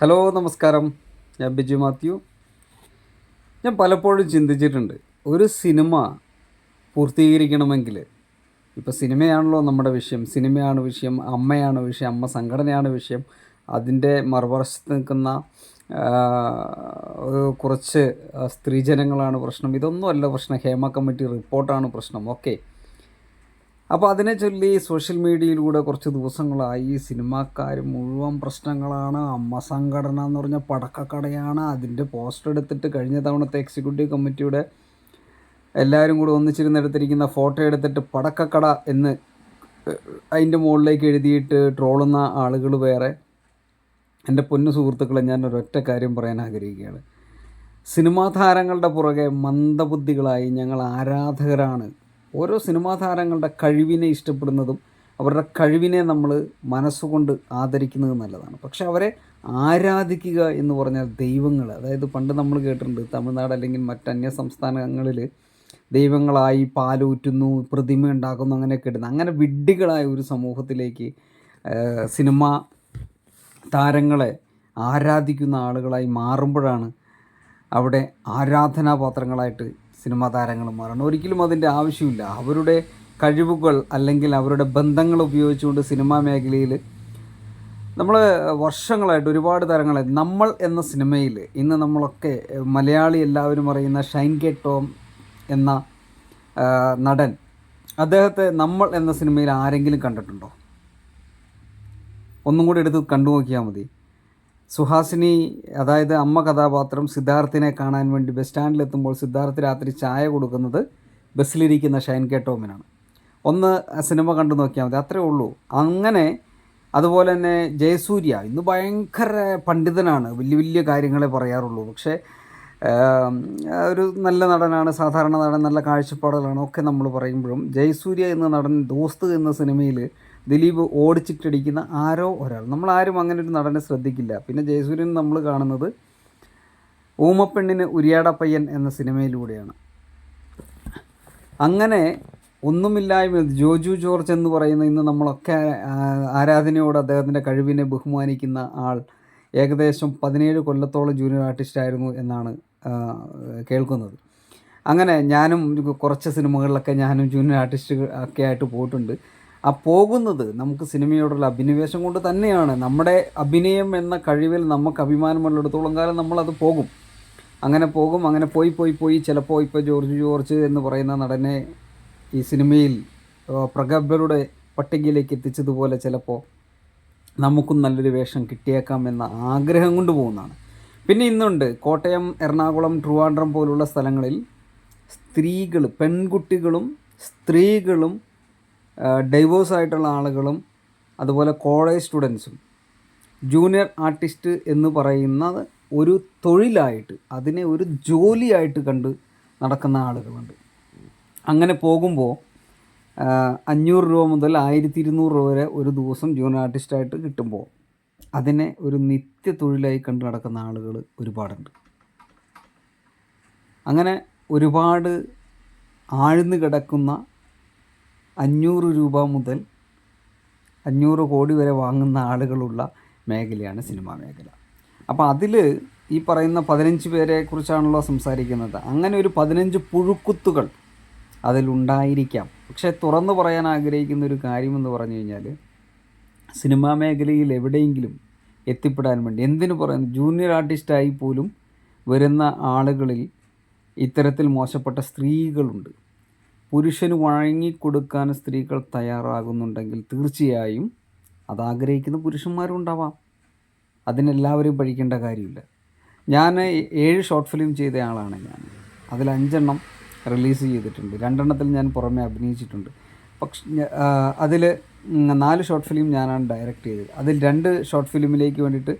Hello നമസ്കാരം. ഞാൻ ബിജു മാത്യു. ഞാൻ പലപ്പോഴും ചിന്തിച്ചിട്ടുണ്ട് ഒരു സിനിമ പൂർത്തീകരിക്കണമെങ്കിൽ ഇപ്പോൾ സിനിമയാണല്ലോ നമ്മുടെ വിഷയം സിനിമയാണ് വിഷയം അമ്മയാണ് വിഷയം അമ്മ സംഘടനയാണ് വിഷയം അതിന്റെ മറുവശത്ത് നിൽക്കുന്ന കുറച്ച് സ്ത്രീജനങ്ങളാണ് പ്രശ്നം. ഇതൊന്നുമല്ല പ്രശ്നം. ഹേമ കമ്മിറ്റി റിപ്പോർട്ടാണ് പ്രശ്നം. ഓക്കെ അപ്പോൾ അതിനെ ചൊല്ലി സോഷ്യൽ മീഡിയയിലൂടെ കുറച്ച് ദിവസങ്ങളായി സിനിമാക്കാർ മുഴുവൻ പ്രശ്നങ്ങളാണ്. അമ്മ സംഘടന എന്ന് പറഞ്ഞ പടക്കക്കടയാണ്. അതിന്റെ പോസ്റ്റർ എടുത്തിട്ട് കഴിഞ്ഞ തവണത്തെ എക്സിക്യൂട്ടീവ് കമ്മിറ്റിയുടെ എല്ലാവരും കൂടി ഒന്നിച്ചിരുന്ന് എടുത്തിരിക്കുന്ന ഫോട്ടോ എടുത്തിട്ട് പടക്കക്കട എന്ന് അതിന്റെ മുകളിലേക്ക് എഴുതിയിട്ട് ട്രോളുന്ന ആളുകൾ വേറെ. എന്റെ പൊന്നു സുഹൃത്തുക്കളെ ഞാൻ ഒരൊറ്റ കാര്യം പറയാൻ ആഗ്രഹിക്കുകയാണ്. സിനിമാ താരങ്ങളുടെ പുറകെ മന്ദബുദ്ധികളായി ഞങ്ങൾ ആരാധകരാണ്. ഓരോ സിനിമാ താരങ്ങളുടെ കഴിവിനെ ഇഷ്ടപ്പെടുന്നതും അവരുടെ കഴിവിനെ നമ്മൾ മനസ്സുകൊണ്ട് ആദരിക്കുന്നത് നല്ലതാണ്. പക്ഷെ അവരെ ആരാധിക്കുക എന്ന് പറഞ്ഞാൽ ദൈവങ്ങൾ അതായത് പണ്ട് നമ്മൾ കേട്ടിട്ടുണ്ട് തമിഴ്നാട് അല്ലെങ്കിൽ മറ്റന്യ സംസ്ഥാനങ്ങളിൽ ദൈവങ്ങളായി പാലൂറ്റുന്നു പ്രതിമ ഉണ്ടാക്കുന്നു അങ്ങനെയൊക്കെ ഇടുന്നു അങ്ങനെ വിഡ്ഢികളായ ഒരു സമൂഹത്തിലേക്ക് സിനിമ താരങ്ങളെ ആരാധിക്കുന്ന ആളുകളായി മാറുമ്പോഴാണ് അവിടെ ആരാധനാപാത്രങ്ങളായിട്ട് സിനിമാ താരങ്ങൾ മാറണം ഒരിക്കലും അതിന്റെ ആവശ്യമില്ല. അവരുടെ കഴിവുകൾ അല്ലെങ്കിൽ അവരുടെ ബന്ധങ്ങൾ ഉപയോഗിച്ചുകൊണ്ട് സിനിമാ മേഖലയിൽ നമ്മൾ വർഷങ്ങളായിട്ട് ഒരുപാട് താരങ്ങളെ നമ്മൾ എന്ന സിനിമയിൽ ഇന്ന് നമ്മളൊക്കെ മലയാളി എല്ലാവരും അറിയുന്ന ഷൈൻ കെ ടോം എന്ന നടൻ. അദ്ദേഹത്തെ നമ്മൾ എന്ന സിനിമയിൽ ആരെങ്കിലും കണ്ടിട്ടുണ്ടോ? ഒന്നും കൂടി എടുത്ത് കണ്ടു നോക്കിയാൽ മതി. സുഹാസിനി അതായത് അമ്മ കഥാപാത്രം സിദ്ധാർത്ഥിനെ കാണാൻ വേണ്ടി ബസ് സ്റ്റാൻഡിലെത്തുമ്പോൾ സിദ്ധാർത്ഥ് രാത്രി ചായ കൊടുക്കുന്നത് ബസ്സിലിരിക്കുന്ന ഷൈൻ കെ ടോമിനാണ്. ഒന്ന് സിനിമ കണ്ടു നോക്കിയാൽ മതി അത്രേ ഉള്ളൂ. അങ്ങനെ അതുപോലെ തന്നെ ജയസൂര്യ ഇന്ന് ഭയങ്കര പണ്ഡിതനാണ് വലിയ വലിയ കാര്യങ്ങളെ പറയാറുള്ളൂ. പക്ഷേ ഒരു നല്ല നടനാണ് സാധാരണ നടൻ നല്ല കാഴ്ചപ്പാടുകളാണ് ഒക്കെ നമ്മൾ പറയുമ്പോഴും ജയസൂര്യ എന്ന നടൻ ദോസ്ത് എന്ന സിനിമയിൽ ദിലീപ് ഓടിച്ചിട്ടടിക്കുന്ന ആരോ ഒരാൾ. നമ്മൾ ആരും അങ്ങനെ ഒരു നടനെ ശ്രദ്ധിക്കില്ല. പിന്നെ ജയസൂര്യൻ നമ്മൾ കാണുന്നത് ഊമപ്പെണ്ണിന് ഉരിയാടപ്പയ്യൻ എന്ന സിനിമയിലൂടെയാണ്. അങ്ങനെ ഒന്നുമില്ലായ്മ ജോജു ജോർജ് എന്ന് പറയുന്ന ഇന്ന് നമ്മളൊക്കെ ആരാധനയോട് അദ്ദേഹത്തിന്റെ കഴിവിനെ ബഹുമാനിക്കുന്ന ആൾ ഏകദേശം പതിനേഴ് കൊല്ലത്തോളം ജൂനിയർ ആർട്ടിസ്റ്റ് ആയിരുന്നു എന്നാണ് കേൾക്കുന്നത്. അങ്ങനെ ഞാനും കുറച്ച് സിനിമകളിലൊക്കെ ഞാനും ജൂനിയർ ആർട്ടിസ്റ്റ് ഒക്കെ ആയിട്ട് പോയിട്ടുണ്ട്. ആ പോകുന്നത് നമുക്ക് സിനിമയോടുള്ള അഭിനിവേശം കൊണ്ട് തന്നെയാണ്. നമ്മുടെ അഭിനയം എന്ന കഴിവിൽ നമുക്ക് അഭിമാനമുള്ളിടത്തോളം കാലം നമ്മളത് പോകും. അങ്ങനെ പോകും അങ്ങനെ പോയി പോയി പോയി. ചിലപ്പോൾ ഇപ്പോൾ ജോർജ് ജോർജ് എന്ന് പറയുന്ന നടനെ ഈ സിനിമയിൽ പ്രഗത്ഭരുടെ പട്ടികയിലേക്ക് എത്തിച്ചതുപോലെ ചിലപ്പോൾ നമുക്കും നല്ലൊരു വേഷം കിട്ടിയേക്കാം എന്ന ആഗ്രഹം കൊണ്ട് പോകുന്നതാണ്. പിന്നെ ഇന്നുണ്ട് കോട്ടയം എറണാകുളം ട്രിവാൻഡ്രം പോലുള്ള സ്ഥലങ്ങളിൽ സ്ത്രീകൾ പെൺകുട്ടികളും സ്ത്രീകളും ഡൈവേഴ്സ് ആയിട്ടുള്ള ആളുകളും അതുപോലെ കോളേജ് സ്റ്റുഡൻസും ജൂനിയർ ആർട്ടിസ്റ്റ് എന്ന് പറയുന്നത് ഒരു തൊഴിലായിട്ട് അതിനെ ഒരു ജോലിയായിട്ട് കണ്ട് നടക്കുന്ന ആളുകളുണ്ട്. അങ്ങനെ പോകുമ്പോൾ അഞ്ഞൂറ് രൂപ മുതൽ ആയിരത്തി ഇരുന്നൂറ് രൂപ വരെ ഒരു ദിവസം ജൂനിയർ ആർട്ടിസ്റ്റായിട്ട് കിട്ടുമ്പോൾ അതിനെ ഒരു നിത്യ തൊഴിലായി കണ്ടു നടക്കുന്ന ആളുകൾ ഒരുപാടുണ്ട്. അങ്ങനെ ഒരുപാട് ആഴ്ന്നു കിടക്കുന്ന അഞ്ഞൂറ് രൂപ മുതൽ അഞ്ഞൂറ് കോടി വരെ വാങ്ങുന്ന ആളുകളുള്ള മേഖലയാണ് സിനിമാ മേഖല. അപ്പോൾ അതിൽ ഈ പറയുന്ന പതിനഞ്ച് പേരെ കുറിച്ചാണല്ലോ സംസാരിക്കുന്നത്. അങ്ങനെ ഒരു പതിനഞ്ച് പുഴുക്കുത്തുകൾ അതിലുണ്ടായിരിക്കാം. പക്ഷേ തുറന്നു പറയാൻ ആഗ്രഹിക്കുന്ന ഒരു കാര്യമെന്ന് പറഞ്ഞു കഴിഞ്ഞാൽ സിനിമാ മേഖലയിൽ എവിടെയെങ്കിലും എത്തിപ്പെടാൻ വേണ്ടി എന്തിനു പറയുന്നു ജൂനിയർ ആർട്ടിസ്റ്റായി പോലും വരുന്ന ആളുകളിൽ ഇത്തരത്തിൽ മോശപ്പെട്ട സ്ത്രീകളുണ്ട്. പുരുഷന് വഴങ്ങിക്കൊടുക്കാൻ സ്ത്രീകൾ തയ്യാറാകുന്നുണ്ടെങ്കിൽ തീർച്ചയായും അതാഗ്രഹിക്കുന്ന പുരുഷന്മാരും ഉണ്ടാവാം. അതിനെല്ലാവരും പഠിക്കേണ്ട കാര്യമില്ല. ഞാൻ ഏഴ് ഷോർട്ട് ഫിലിം ചെയ്ത ആളാണ് ഞാൻ. അതിൽ അഞ്ചെണ്ണം റിലീസ് ചെയ്തിട്ടുണ്ട്. രണ്ടെണ്ണത്തിൽ ഞാൻ പുറമെ അഭിനയിച്ചിട്ടുണ്ട്. പക്ഷെ അതിൽ നാല് ഷോർട്ട് ഫിലിം ഞാനാണ് ഡയറക്റ്റ് ചെയ്തത്. അതിൽ രണ്ട് ഷോർട്ട് ഫിലിമിലേക്ക് വേണ്ടിയിട്ട്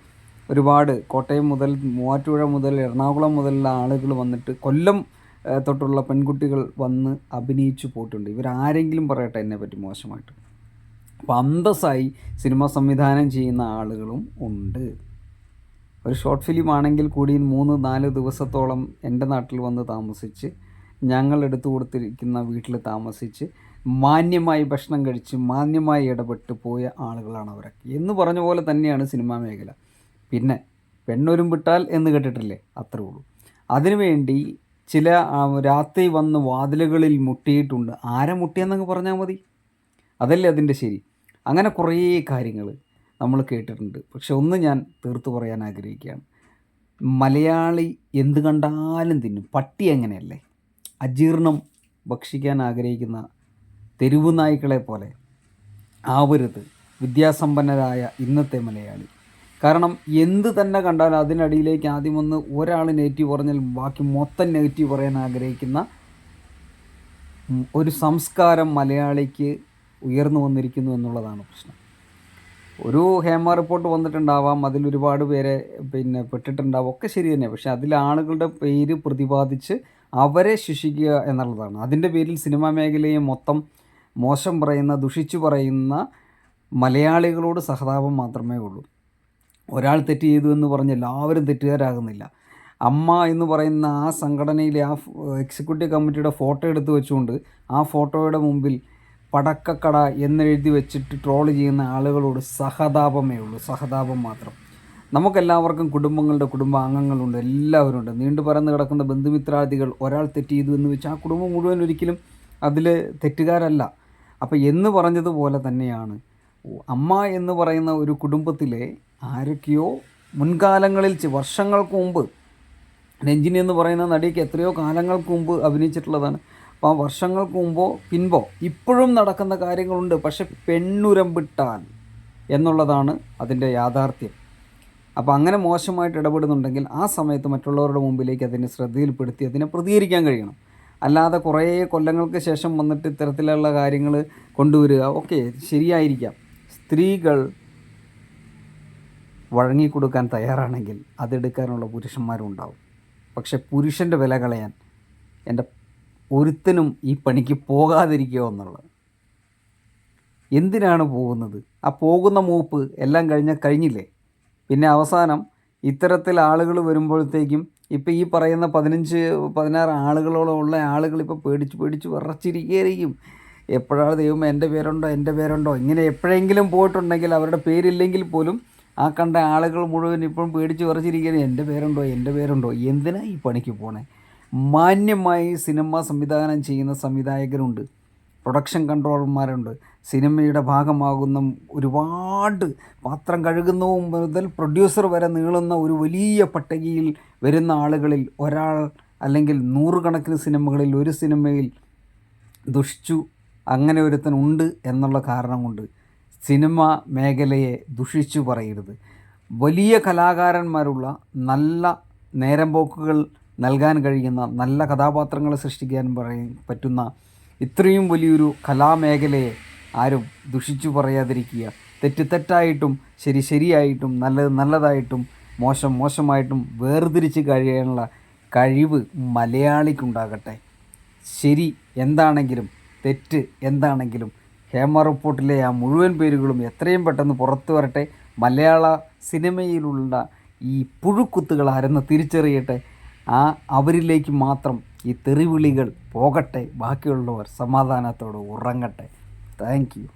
ഒരുപാട് കോട്ടയം മുതൽ മൂവാറ്റുപുഴ മുതൽ എറണാകുളം മുതലുള്ള ആളുകൾ വന്നിട്ട് കൊല്ലം തൊട്ടുള്ള പെൺകുട്ടികൾ വന്ന് അഭിനയിച്ചു പോയിട്ടുണ്ട്. ഇവരാരെങ്കിലും പറയട്ടെ എന്നെ പറ്റി മോശമായിട്ട്. അപ്പം അന്തസ്സായി സിനിമ സംവിധാനം ചെയ്യുന്ന ആളുകളും ഉണ്ട്. ഒരു ഷോർട്ട് ഫിലിം ആണെങ്കിൽ കൂടി മൂന്ന് നാല് ദിവസത്തോളം എന്റെ നാട്ടിൽ വന്ന് താമസിച്ച് ഞങ്ങൾ എടുത്തു കൊടുത്തിരിക്കുന്ന വീട്ടിൽ താമസിച്ച് മാന്യമായി ഭക്ഷണം കഴിച്ച് മാന്യമായി ഇടപെട്ട് പോയ ആളുകളാണ് അവരൊക്കെ. എന്ന് പറഞ്ഞ പോലെ തന്നെയാണ് സിനിമാ മേഖല. പിന്നെ പെണ്ണൊരുമ്പിട്ടാൽ എന്ന് കേട്ടിട്ടില്ലേ? അത്രേ ഉള്ളൂ. അതിനുവേണ്ടി ചില രാത്രി വന്ന് വാതിലുകളിൽ മുട്ടിയിട്ടുണ്ട്. ആരെ മുട്ടിയെന്നങ്ങ് പറഞ്ഞാൽ മതി? അതല്ലേ അതിന്റെ ശരി. അങ്ങനെ കുറേ കാര്യങ്ങൾ നമ്മൾ കേട്ടിട്ടുണ്ട്. പക്ഷെ ഒന്ന് ഞാൻ തീർത്തു പറയാൻ ആഗ്രഹിക്കുകയാണ്. മലയാളി എന്ത് കണ്ടാലും തിന്നും. പട്ടി അങ്ങനെയല്ലേ? അജീർണം ഭക്ഷിക്കാൻ ആഗ്രഹിക്കുന്ന തെരുവു നായ്ക്കളെ പോലെ ആവരുത്. വിദ്യാസമ്പന്നരായ ഇന്നത്തെ മലയാളി. കാരണം എന്ത് തന്നെ കണ്ടാലും അതിനടിയിലേക്ക് ആദ്യം ഒന്ന് ഒരാൾ നെഗറ്റീവ് പറഞ്ഞാൽ ബാക്കി മൊത്തം നെഗറ്റീവ് പറയാൻ ആഗ്രഹിക്കുന്ന ഒരു സംസ്കാരം മലയാളിക്ക് ഉയർന്നു വന്നിരിക്കുന്നു എന്നുള്ളതാണ് പ്രശ്നം. ഒരു ഹേമ റിപ്പോർട്ട് വന്നിട്ടുണ്ടാവാം. അതിൽ ഒരുപാട് പേരെ പിന്നെ പെട്ടിട്ടുണ്ടാവും. ഒക്കെ ശരി തന്നെ. പക്ഷേ അതിൽ ആളുകളുടെ പേര് പ്രതിപാദിച്ച് അവരെ ശിക്ഷിക്കുക എന്നുള്ളതാണ്. അതിന്റെ പേരിൽ സിനിമാ മേഖലയെ മൊത്തം മോശം പറയുന്ന ദുഷിച്ചു പറയുന്ന മലയാളികളോട് സഹതാപം മാത്രമേ ഉള്ളൂ. ഒരാൾ തെറ്റ് ചെയ്തു എന്ന് പറഞ്ഞ് എല്ലാവരും തെറ്റുകാരാകുന്നില്ല. അമ്മ എന്ന് പറയുന്ന ആ സംഘടനയിലെ ആ എക്സിക്യൂട്ടീവ് കമ്മിറ്റിയുടെ ഫോട്ടോ എടുത്ത് വെച്ചുകൊണ്ട് ആ ഫോട്ടോയുടെ മുമ്പിൽ പടക്കക്കട എന്നെഴുതി വെച്ചിട്ട് ട്രോൾ ചെയ്യുന്ന ആളുകളോട് സഹതാപമേ ഉള്ളൂ. സഹതാപം മാത്രം. നമുക്കെല്ലാവർക്കും കുടുംബങ്ങളുടെ കുടുംബാംഗങ്ങളുണ്ട്. എല്ലാവരും ഉണ്ട് നീണ്ടു പരന്ന് കിടക്കുന്ന ബന്ധുമിത്രാദികൾ ഒരാൾ തെറ്റ് ചെയ്തു എന്ന് വെച്ച് ആ കുടുംബം മുഴുവൻ ഒരിക്കലും അതിൽ തെറ്റുകാരല്ല. അപ്പോൾ എന്ന് പറഞ്ഞതുപോലെ തന്നെയാണ്. അമ്മ എന്ന് പറയുന്ന ഒരു കുടുംബത്തിലെ ആരൊക്കെയോ മുൻകാലങ്ങളിൽ വർഷങ്ങൾക്ക് മുമ്പ് രഞ്ജിനി എന്ന് പറയുന്ന നടിക്ക് എത്രയോ കാലങ്ങൾക്ക് മുമ്പ് അഭിനയിച്ചിട്ടുള്ളതാണ്. അപ്പോൾ ആ വർഷങ്ങൾക്ക് മുമ്പോ പിൻപോ ഇപ്പോഴും നടക്കുന്ന കാര്യങ്ങളുണ്ട്. പക്ഷെ പെണ്ണുരമ്പിട്ടാൽ എന്നുള്ളതാണ് അതിന്റെ യാഥാർത്ഥ്യം. അപ്പോൾ അങ്ങനെ മോശമായിട്ട് ഇടപെടുന്നുണ്ടെങ്കിൽ ആ സമയത്ത് മറ്റുള്ളവരുടെ മുമ്പിലേക്ക് അതിനെ ശ്രദ്ധയിൽപ്പെടുത്തി അതിനെ പ്രതികരിക്കാൻ കഴിയണം. അല്ലാതെ കുറേ കൊല്ലങ്ങൾക്ക് ശേഷം വന്നിട്ട് ഇത്തരത്തിലുള്ള കാര്യങ്ങൾ കൊണ്ടുവരിക ഓക്കെ ശരിയായിരിക്കാം. സ്ത്രീകൾ വഴങ്ങിക്കൊടുക്കാൻ തയ്യാറാണെങ്കിൽ അതെടുക്കാനുള്ള പുരുഷന്മാരും ഉണ്ടാവും പക്ഷെ പുരുഷന്റെ വില കളയാൻ എന്റെ ഒരുത്തനും ഈ പണിക്ക് പോകാതിരിക്കുക എന്നുള്ളത്. എന്തിനാണ് പോകുന്നത്? ആ പോകുന്ന മൂപ്പ് എല്ലാം കഴിഞ്ഞാൽ കഴിഞ്ഞില്ലേ? പിന്നെ അവസാനം ഇത്തരത്തിൽ ആളുകൾ വരുമ്പോഴത്തേക്കും ഇപ്പം ഈ പറയുന്ന പതിനഞ്ച് പതിനാറ് ആളുകളോളം ഉള്ള ആളുകൾ ഇപ്പോൾ പേടിച്ച് പേടിച്ച് വിറച്ചിരിക്കുകയായിരിക്കും. എപ്പോഴാണ് ദൈവം എന്റെ പേരുണ്ടോ എന്റെ പേരുണ്ടോ? ഇങ്ങനെ എപ്പോഴെങ്കിലും പോയിട്ടുണ്ടെങ്കിൽ അവരുടെ പേരില്ലെങ്കിൽ പോലും ആ കണ്ട ആളുകൾ മുഴുവൻ ഇപ്പോഴും പേടിച്ച് വിറച്ചിരിക്കുകയാണ്. എന്റെ പേരുണ്ടോ എന്റെ പേരുണ്ടോ? എന്തിനാ ഈ പണിക്ക് പോണേ? മാന്യമായി സിനിമ സംവിധാനം ചെയ്യുന്ന സംവിധായകരുണ്ട്. പ്രൊഡക്ഷൻ കൺട്രോളർമാരുണ്ട്. സിനിമയുടെ ഭാഗമാകുന്ന ഒരുപാട് പാത്രം കഴുകുന്നവും മുതൽ പ്രൊഡ്യൂസർ വരെ നീളുന്ന ഒരു വലിയ പട്ടികയിൽ വരുന്ന ആളുകളിൽ ഒരാൾ അല്ലെങ്കിൽ നൂറുകണക്കിന് സിനിമകളിൽ ഒരു സിനിമയിൽ ദുഷിച്ചു അങ്ങനെ ഒരുത്തൻ ഉണ്ട് എന്നുള്ള കാരണം കൊണ്ട് സിനിമ മേഖലയെ ദുഷിച്ചു പറയരുത്. വലിയ കലാകാരന്മാരുള്ള നല്ല നേരമ്പോക്കുകൾ നൽകാൻ കഴിയുന്ന നല്ല കഥാപാത്രങ്ങളെ സൃഷ്ടിക്കാൻ പറയും പറ്റുന്ന ഇത്രയും വലിയൊരു കലാമേഖലയെ ആരും ദുഷിച്ചു പറയാതിരിക്കുക. തെറ്റ് തെറ്റായിട്ടും ശരി ശരിയായിട്ടും നല്ലത് നല്ലതായിട്ടും മോശം മോശമായിട്ടും വേർതിരിച്ച് കഴിയാനുള്ള കഴിവ് മലയാളിക്കുണ്ടാകട്ടെ. ശരി എന്താണെങ്കിലും തെറ്റ് എന്താണെങ്കിലും ഹേമ റിപ്പോർട്ടിലെ ആ മുഴുവൻ പേരുകളും എത്രയും പെട്ടെന്ന് പുറത്തു വരട്ടെ. മലയാള സിനിമയിലുള്ള ഈ പുഴുക്കുത്തുകൾ ആരെന്ന് തിരിച്ചറിയട്ടെ. ആ അവരിലേക്ക് മാത്രം ഈ തെറിവിളികൾ പോകട്ടെ. ബാക്കിയുള്ളവർ സമാധാനത്തോടെ ഉറങ്ങട്ടെ. Thank you.